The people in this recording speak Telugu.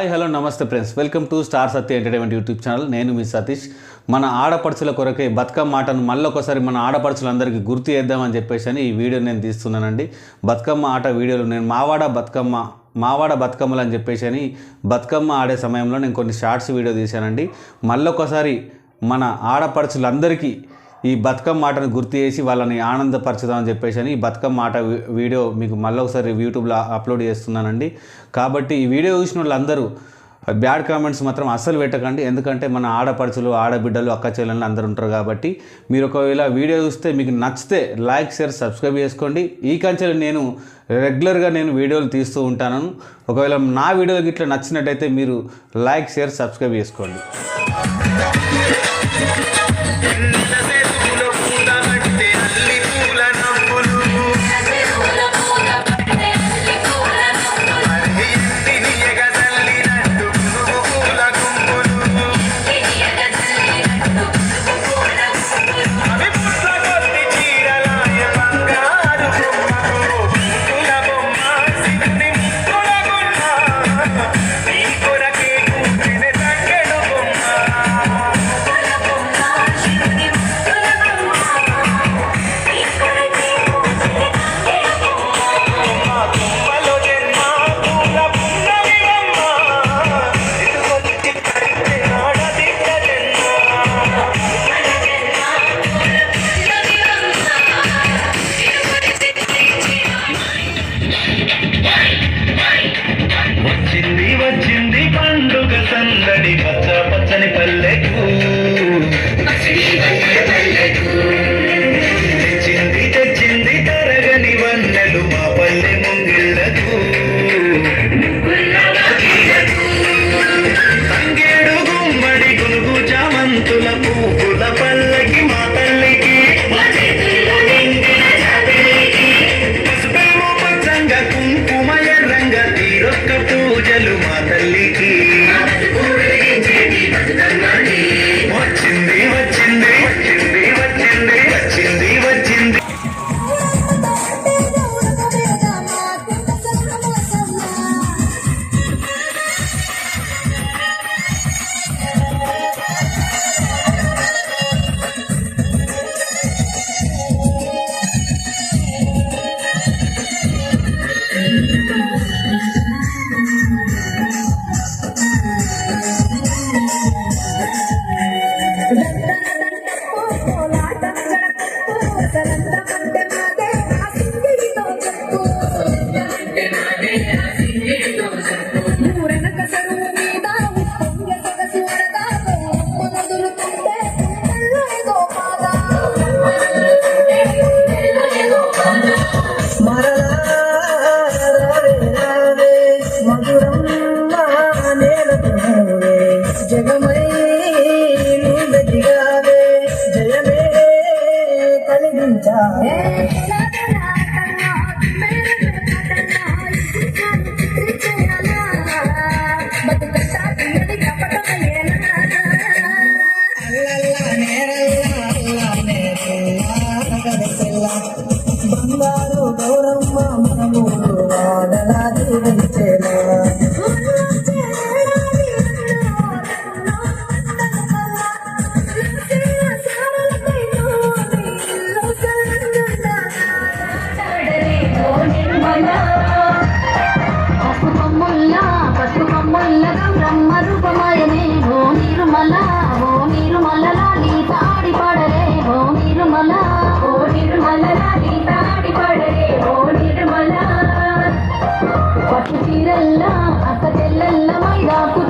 హాయ్ హలో నమస్తే friends. Welcome to star Satya entertainment YouTube channel. నేను మీ సతీష్. మన ఆడపడుచుల కొరకే బతుకమ్మ ఆటను మళ్ళొకసారి మన ఆడపడుచులందరికీ గుర్తు చేద్దామని చెప్పేసి అని ఈ వీడియో నేను తీస్తున్నానండి. బతుకమ్మ ఆట వీడియోలు నేను మావాడ బతుకమ్మ మావాడ బతుకమ్మలు అని చెప్పేసి అని బతుకమ్మ ఆడే సమయంలో నేను కొన్ని షార్ట్స్ వీడియో తీశానండి. మళ్ళొకసారి మన ఆడపడుచులందరికీ ఈ బతుకమ్మ ఆటను గుర్తు చేసి వాళ్ళని ఆనందపరచుదామని చెప్పేసి అని ఈ బతుకమ్మ ఆట వీడియో మీకు మళ్ళీ ఒకసారి యూట్యూబ్లో అప్లోడ్ చేస్తున్నానండి. కాబట్టి ఈ వీడియో చూసిన వాళ్ళందరూ బ్యాడ్ కామెంట్స్ మాత్రం అస్సలు పెట్టకండి. ఎందుకంటే మన ఆడపడుచులు ఆడబిడ్డలు అక్క చెల్లెళ్ళు అందరూ ఉంటారు కాబట్టి మీరు ఒకవేళ వీడియో చూస్తే మీకు నచ్చితే లైక్ షేర్ సబ్స్క్రైబ్ చేసుకోండి. ఈ కంచెలు నేను రెగ్యులర్గా నేను వీడియోలు తీస్తూ ఉంటాను. ఒకవేళ నా వీడియోకి ఇట్లా నచ్చినట్టయితే మీరు లైక్ షేర్ సబ్స్క్రైబ్ చేసుకోండి. పండుగ పచ్చ పచ్చని పల్లెకు Yeah. 那不